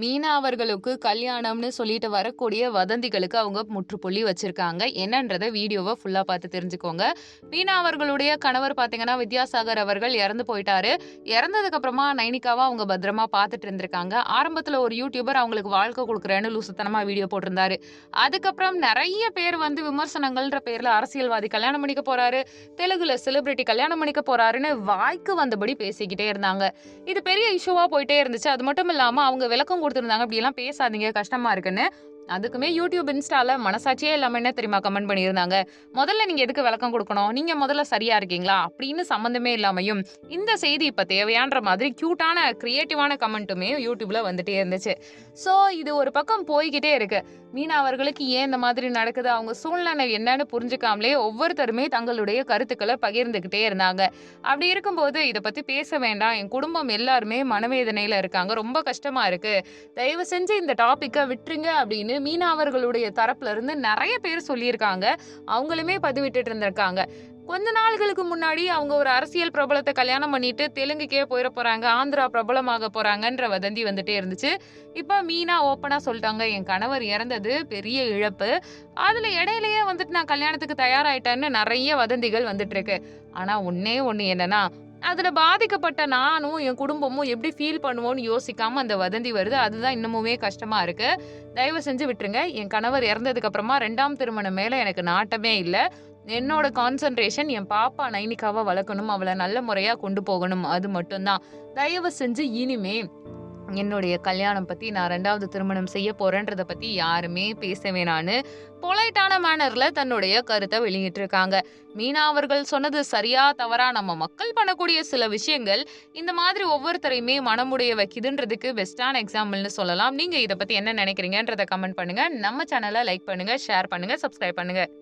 மீனா அவர்களுக்கு கல்யாணம்னு சொல்லிட்டு வரக்கூடிய வதந்திகளுக்கு அவங்க முற்றுப்புள்ளி வச்சிருக்காங்க. என்னன்றத வீடியோவை ஃபுல்லா பார்த்து தெரிஞ்சுக்கோங்க. மீனா அவர்களுடைய கணவர் பாத்தீங்கன்னா வித்யாசாகர் அவர்கள் இறந்து போயிட்டாரு. இறந்ததுக்கு அப்புறமா நைனிகாவா அவங்க பத்திரமா பார்த்துட்டு இருந்திருக்காங்க. ஆரம்பத்துல ஒரு யூடியூபர் அவங்களுக்கு வாழ்க்கை கொடுக்குறேன்னு லூசுத்தனமா வீடியோ போட்டிருந்தாரு. அதுக்கப்புறம் நிறைய பேர் வந்து விமர்சனங்கள்ன்ற பேர்ல அரசியல்வாதி கல்யாணம் பண்ணிக்க போறாரு தெலுங்குல செலிபிரிட்டி கல்யாணம் பண்ணிக்க போறாருன்னு வாய்க்கு வந்தபடி பேசிக்கிட்டே இருந்தாங்க. இது பெரிய இஷ்யூவா போயிட்டே இருந்துச்சு. அது மட்டும் இல்லாம அவங்க விளக்கம் கொடுத்துருந்தாங்க. அப்படியெல்லாம் பேசாதீங்க. கஷ்டமா இருக்குன்னு அதுக்குமே யூடியூப் இன்ஸ்டால மனசாட்சியே இல்லாம என்ன தெரியுமா கமெண்ட் பண்ணியிருந்தாங்க? முதல்ல நீங்க எதுக்கு விளக்கம் கொடுக்கணும்? நீங்க முதல்ல சரியா இருக்கீங்களா? அப்படின்னு சம்மந்தமே இல்லாமையும் இந்த செய்தி இப்ப தேவையான்ற மாதிரி கியூட்டான கிரியேட்டிவான கமெண்ட்டுமே யூடியூப்ல வந்துட்டே இருந்துச்சு. ஸோ இது ஒரு பக்கம் போய்கிட்டே இருக்கு. மீனா அவர்களுக்கு ஏன் இந்த மாதிரி நடக்குது? அவங்க சூழ்நிலை என்னன்னு புரிஞ்சுக்காமலே ஒவ்வொருத்தருமே தங்களுடைய கருத்துக்களை பகிர்ந்துக்கிட்டே இருந்தாங்க. அப்படி இருக்கும்போது இதை பத்தி பேச வேண்டாம். என் குடும்பம் எல்லாருமே மனவேதனையில இருக்காங்க. ரொம்ப கஷ்டமா இருக்கு. தயவு செஞ்சு இந்த டாபிக்கை விட்டுருங்க அப்படின்னு மீனா அவர்களுடைய தரப்புல இருந்து நிறைய பேர் சொல்லியிருக்காங்க. அவங்களுமே பதிவிட்டுட்டு இருந்திருக்காங்க. கொஞ்ச நாள்களுக்கு முன்னாடி அவங்க ஒரு அரசியல் பிரபலத்தை கல்யாணம் பண்ணிட்டு தெலுங்குக்கே போயிட போறாங்க ஆந்திரா பிரபலமாக போறாங்கன்ற வதந்தி வந்துட்டே இருந்துச்சு. இப்போ மீனா ஓப்பனா சொல்லிட்டாங்க என் கணவர் இறந்தது பெரிய இழப்பு. அதுல இடையிலயே வந்துட்டு நான் கல்யாணத்துக்கு தயாராயிட்டேன்னு நிறைய வதந்திகள் வந்துட்டு இருக்கு. ஆனா ஒன்னே ஒண்ணு என்னன்னா அதில் பாதிக்கப்பட்ட நானும் என் குடும்பமும் எப்படி ஃபீல் பண்ணுவோம்னு யோசிக்காமல் அந்த வதந்தி வருது. அதுதான் இன்னமுமே கஷ்டமாக இருக்குது தயவு செஞ்சு விட்டுருங்க. என் கணவர் இறந்ததுக்கப்புறமா ரெண்டாம் திருமணம் மேலே எனக்கு நாட்டமே இல்லை. என்னோட கான்சன்ட்ரேஷன் என் பாப்பா நைனிக்காவை வளர்க்கணும். அவளை நல்ல முறையாக கொண்டு போகணும். அது மட்டும்தான். தயவு செஞ்சு இனிமே என்னுடைய கல்யாணம் பத்தி நான் ரெண்டாவது திருமணம் செய்ய போறேன்றத பத்தி யாருமே பேச வேணான்னு பொலைட்டான மேனர்ல தன்னுடைய கருத்தை வெளியிட்டிருக்காங்க. மீனா அவர்கள் சொன்னது சரியா தவறா நம்ம மக்கள் பண்ணக்கூடிய சில விஷயங்கள் இந்த மாதிரி ஒவ்வொருத்தரையுமே மனமுடைய வைக்குதுன்றதுக்கு பெஸ்டான எக்ஸாம்பிள்னு சொல்லலாம். நீங்க இதை பத்தி என்ன நினைக்கிறீங்கன்றத கமெண்ட் பண்ணுங்க. நம்ம சேனலை லைக் பண்ணுங்க ஷேர் பண்ணுங்க சப்ஸ்கிரைப் பண்ணுங்க.